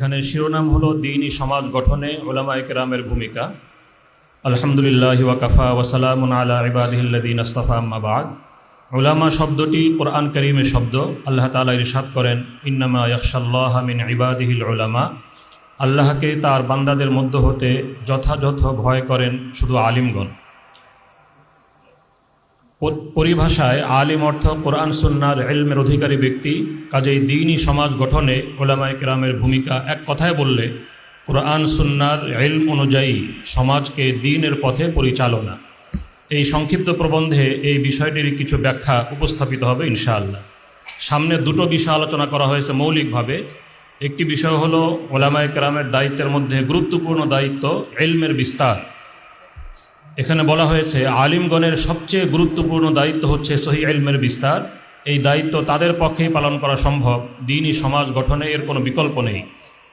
এখানে শিরোনাম হলো দিনই সমাজ গঠনে ওলামা একরামের ভূমিকা। আলহামদুলিল্লাহ ওয়াকাফা ওয়াসালাম আলা ইবাদিল্লাদিন আস্তফা আম্মাবাদ ওলামা শব্দটি কোরআন করিমের শব্দ। আল্লাহ তালা ইরশাদ করেন, ইন্নামা ইয়াকশাল্লাহ মিন ইবাদিহিল ওলামা আল্লাহকে তার বান্দাদের মধ্য হতে যথাযথ ভয় করেন শুধু আলিমগণ। পরিভাষায় আলিম অর্থ কোরআন, সুন্নার এলমের অধিকারী ব্যক্তি, কাজেই দিনই সমাজ গঠনে ওলামায় কেরামের ভূমিকা এক কথায় বললে, কোরআন, সুন্নার এলম অনুযায়ী সমাজকে দিনের পথে পরিচালনা। এই সংক্ষিপ্ত প্রবন্ধে এই বিষয়টির কিছু ব্যাখ্যা উপস্থাপিত হবে ইনশাআল্লাহ। সামনে দুটো বিষয় আলোচনা করা হয়েছে মৌলিকভাবে। একটি বিষয় হলো ওলামায় কেরামের দায়িত্বের মধ্যে গুরুত্বপূর্ণ দায়িত্ব এলমের বিস্তার। এখানে বলা হয়েছে, আলিমগণের সবচেয়ে গুরুত্বপূর্ণ দায়িত্ব হচ্ছে সহি এলমের বিস্তার। এই দায়িত্ব তাদের পক্ষেই পালন করা সম্ভব। দিনই সমাজ গঠনে এর কোনো বিকল্প নেই।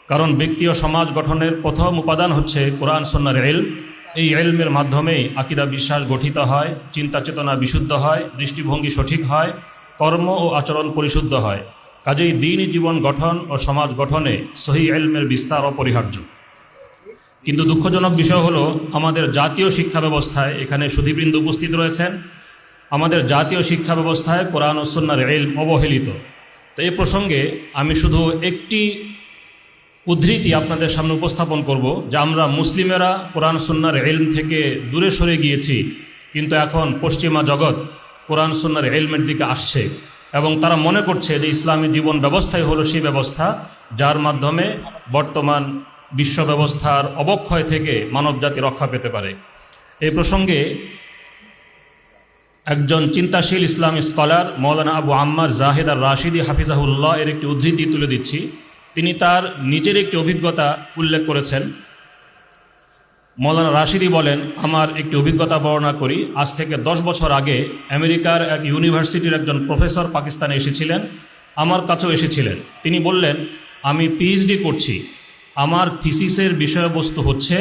কারণ ব্যক্তি ও সমাজ গঠনের প্রথম উপাদান হচ্ছে কোরআন সন্ন্যার এল এই এলমের মাধ্যমেই আকিদা বিশ্বাস গঠিত হয়, চিন্তা চেতনা বিশুদ্ধ হয়, দৃষ্টিভঙ্গি সঠিক হয়, কর্ম ও আচরণ পরিশুদ্ধ হয়। কাজেই দিনই জীবন গঠন ও সমাজ গঠনে সহি এলমের বিস্তার অপরিহার্য। কিন্তু দুঃখজনক বিষয় হলো, আমাদের জাতীয় শিক্ষা ব্যবস্থায় এখানে সুধীবৃন্দ উপস্থিত রয়েছেন। আমাদের জাতীয় শিক্ষা ব্যবস্থায় কোরআন ও সন্ন্যার এল অবহেলিত। তো এই প্রসঙ্গে আমি শুধু একটি উদ্ধৃতি আপনাদের সামনে উপস্থাপন করব যে আমরা মুসলিমেরা কোরআন সন্ন্যার এলম থেকে দূরে সরে গিয়েছি, কিন্তু এখন পশ্চিমা জগৎ কোরআন সন্ন্যার এলমের দিকে আসছে এবং তারা মনে করছে যে ইসলামী জীবন ব্যবস্থাই হলো সেই ব্যবস্থা যার মাধ্যমে বর্তমান বিশ্ব ব্যবস্থার অবক্ষয় থেকে মানবজাতি রক্ষা পেতে পারে। এই প্রসঙ্গে একজন চিন্তাশীল ইসলামী স্কলার মৌলানা আবু আম্মার জাহেদ আর রাশিদি হাফিজাহুল্লাহ এর একটি উদ্ধৃতি তুলে দিচ্ছি। তিনি তার নিজের একটি অভিজ্ঞতা উল্লেখ করেছেন। মৌলানা রাশিদি বলেন, আমার একটি অভিজ্ঞতা বর্ণনা করি, আজ থেকে দশ বছর আগে আমেরিকার এক ইউনিভার্সিটির একজন প্রফেসর পাকিস্তানে এসেছিলেন, আমার কাছেও এসেছিলেন। তিনি বললেন, আমি পিএইচডি করছি আমার থিসিসের বিষয়বস্তু হচ্ছে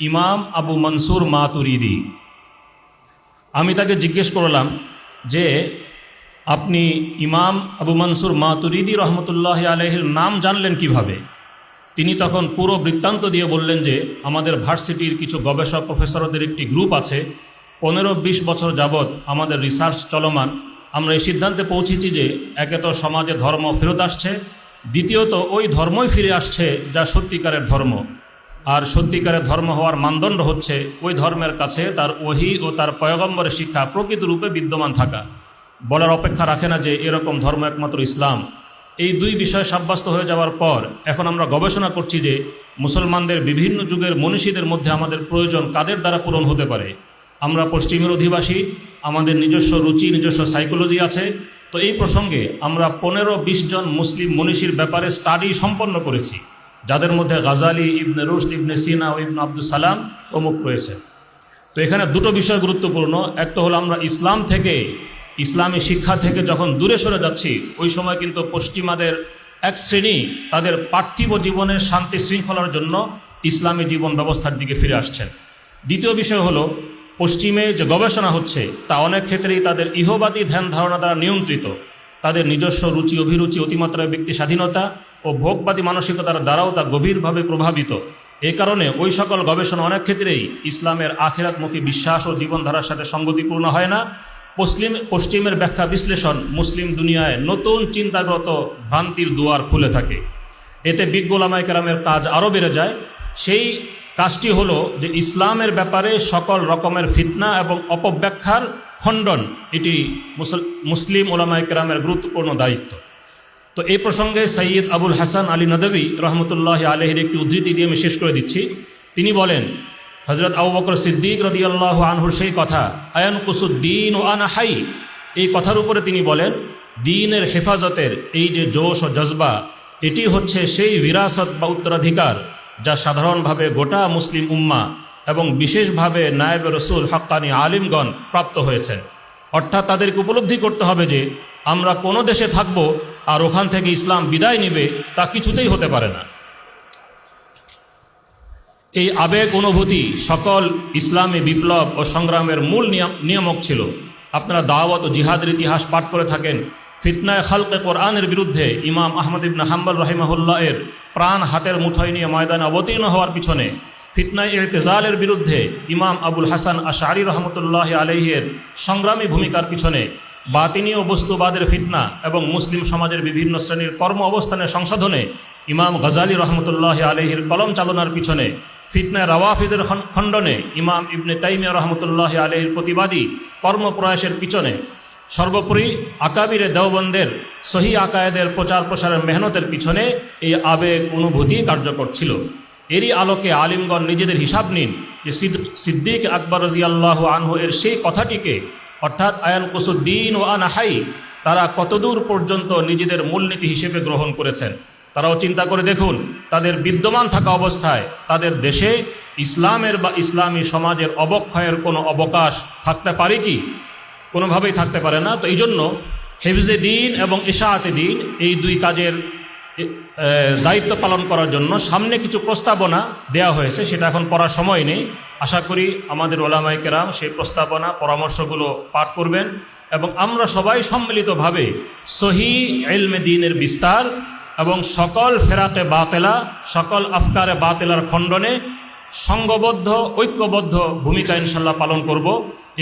ইমাম আবু মনসুর মাতুরিদি। আমি তাকে জিজ্ঞেস করলাম যে, আপনি ইমাম আবু মনসুর মাতুরিদি রহমতুল্লাহ আলহের নাম জানলেন কীভাবে? তিনি তখন পুরো বৃত্তান্ত দিয়ে বললেন যে, আমাদের ভার্সিটির কিছু গবেষক প্রফেসরদের একটি গ্রুপ আছে, পনেরো বিশ বছর যাবৎ আমাদের রিসার্চ চলমান। আমরা এই সিদ্ধান্তে পৌঁছেছি যে, একে তো সমাজে ধর্ম ফেরত আসছে দ্বিতীয়ত, ওই ধর্মই ফিরে আসছে যা সত্যিকারের ধর্ম। আর সত্যিকারের ধর্ম হওয়ার মানদণ্ড হচ্ছে, ওই ধর্মের কাছে তার ওহি ও তার পয়গম্বরের শিক্ষা প্রকৃত রূপে বিদ্যমান থাকা। বলার অপেক্ষা রাখে না যে এরকম ধর্ম একমাত্র ইসলাম। এই দুই বিষয় সাব্যস্ত হয়ে যাওয়ার পর এখন আমরা গবেষণা করছি যে মুসলমানদের বিভিন্ন যুগের মনীষীদের মধ্যে আমাদের প্রয়োজন কাদের দ্বারা পূরণ হতে পারে। আমরা পশ্চিমের অধিবাসী, আমাদের নিজস্ব রুচি, নিজস্ব সাইকোলজি আছে তো এই প্রসঙ্গে আমরা পনেরো, বিশ জন মুসলিম মনীষীর ব্যাপারে স্টাডি সম্পন্ন করেছি, যাদের মধ্যে গাজালি ইবনে রুশ ইবনে সিনা ও ইবনে আব্দুল সালাম প্রমুখ রয়েছে। তো এখানে দুটো বিষয় গুরুত্বপূর্ণ, একটা হলো আমরা ইসলাম থেকে, ইসলামী শিক্ষা থেকে যখন দূরে সরে যাচ্ছি, ওই সময় কিন্তু পশ্চিমাদের এক শ্রেণি তাদের পার্থিব জীবনের শান্তি শৃঙ্খলার জন্য ইসলামী জীবন ব্যবস্থার দিকে ফিরে আসছেন। দ্বিতীয় বিষয় হলো পশ্চিমে যে গবেষণা হচ্ছে, তা অনেক ক্ষেত্রেই তাদের ইহবাদী ধ্যান ধারণা দ্বারা নিয়ন্ত্রিত। তাদের নিজস্ব রুচি, অভিরুচি অতিমাত্রায় ব্যক্তি স্বাধীনতা ও ভোগবাদী মানসিকতার দ্বারাও তা গভীরভাবে প্রভাবিত। এই কারণে ওই সকল গবেষণা অনেক ক্ষেত্রেই ইসলামের আখেরাতমুখী বিশ্বাস ও জীবনধারার সাথে সঙ্গতিপূর্ণ হয় না। পশ্চিম, পশ্চিমের ব্যাখ্যা বিশ্লেষণ মুসলিম দুনিয়ায় নতুন চিন্তাগত ভ্রান্তির দুয়ার খুলে থাকে। এতে বিজ্ঞোলামায় কেরামের কাজ আরও বেড়ে যায়। সেই কাজটি হলো যে ইসলামের ব্যাপারে সকল রকমের ফিতনা এবং অপব্যাখ্যার খণ্ডন। এটি মুসল- মুসলিম ওলামায় কেরামের গুরুত্বপূর্ণ দায়িত্ব। তো এই প্রসঙ্গে সৈয়দ আবুল হাসান আলী নদবী রহমতুল্লাহ আলহের একটি উদ্ধৃতি দিয়ে আমি শেষ করে দিচ্ছি। তিনি বলেন হজরত আবু বকর সিদ্দিক রদিয়াল্লাহ আনহুর সেই কথা আয়ন কুসুদ্দিন ও আনা হাই। এই কথার উপরে তিনি বলেন, দিনের হেফাজতের এই যে জোশ ও জজবা, এটি হচ্ছে সেই বিরাসত বা উত্তরাধিকার যা সাধারণভাবে গোটা মুসলিম উম্মা এবং বিশেষভাবে নায়েব রসুল হক্কানি আলিমগণ প্রাপ্ত হয়েছেন অর্থাৎ তাদেরকে উপলব্ধি করতে হবে যে, আমরা কোনো দেশে থাকব আর ওখান থেকে ইসলাম বিদায় নেবে তা কিছুতেই হতে পারে না। এই আবেগ অনুভূতি সকল ইসলামী বিপ্লব ও সংগ্রামের মূল নিয়ম- নিয়ামক ছিল। আপনারা দাওয়াত ও জিহাদের ইতিহাস পাঠ করে থাকেন। ফিতনায় খালকে কোরআনের বিরুদ্ধে ইমাম আহমদ ইবনা হাম্বল রহিমাহুল্লাহ এর প্রাণ হাতের মুঠোয় নিয়ে ময়দানে অবতীর্ণ হওয়ার পিছনে ফিতনায় ইরতেজালের বিরুদ্ধে ইমাম আবুল হাসান আশারি রহমতুল্লাহ আলহের সংগ্রামী ভূমিকার পিছনে বাতিনি ও বস্তুবাদের ফিতনা এবং মুসলিম সমাজের বিভিন্ন শ্রেণির কর্ম অবস্থানের সংশোধনে ইমাম গজালি রহমতুল্লাহ আলহির কলম চালনার পিছনে ফিতনায় রাওয়াফিদের খণ্ডনে ইমাম ইবনে তাইমিয়া রহমতুল্লাহ আলহির প্রতিবাদী কর্মপ্রয়াসের পিছনে সর্বোপরি আকাবিরে দেওবন্দের সহি আকায়েদের প্রচার প্রসারের মেহনতের পিছনে এই আবেগ অনুভূতি কার্যকর ছিল। এরই আলোকে আলিমগণ নিজেদের হিসাব নিন যে সিদ- সিদ্দিক আকবর রাজিয়াল্লাহ আনহু এর সেই কথাটিকে, অর্থাৎ, আয়াল কুসুদ্দিন ও আনাহাই তারা কতদূর পর্যন্ত নিজেদের মূলনীতি হিসেবে গ্রহণ করেছেন। তারাও চিন্তা করে দেখুন, তাদের বিদ্যমান থাকা অবস্থায় তাদের দেশে ইসলামের বা ইসলামী সমাজের অবক্ষয়ের কোনো অবকাশ থাকতে পারে কি? কোনোভাবেই থাকতে পারে না। তো এই জন্য হেফজে দিন এবং ইশাআতে দিন এই দুই কাজের দায়িত্ব পালন করার জন্য সামনে কিছু প্রস্তাবনা দেয়া হয়েছে, সেটা এখন পড়ার সময় নেই। আশা করি আমাদের ওলামাই কেরাম সেই প্রস্তাবনা, পরামর্শগুলো পাঠ করবেন এবং আমরা সবাই সম্মিলিতভাবে সহি এলমে দিনের বিস্তার এবং সকল ফেরাতে বাতেলা, সকল আফকারে বাতেলার খণ্ডনে সংঘবদ্ধ ঐক্যবদ্ধ ভূমিকা ইনশাল্লাহ পালন করব।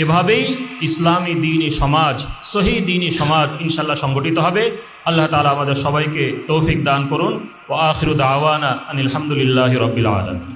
এভাবেই ইসলামী দিনী সমাজ, সহি দিনী সমাজ ইনশাল্লাহ সংগঠিত হবে। আল্লাহ তালা আমাদের সবাইকে তৌফিক দান করুন। ও আখিরুদ আওয়ানা আনিলামদুলিল্লাহ রবিল আলমী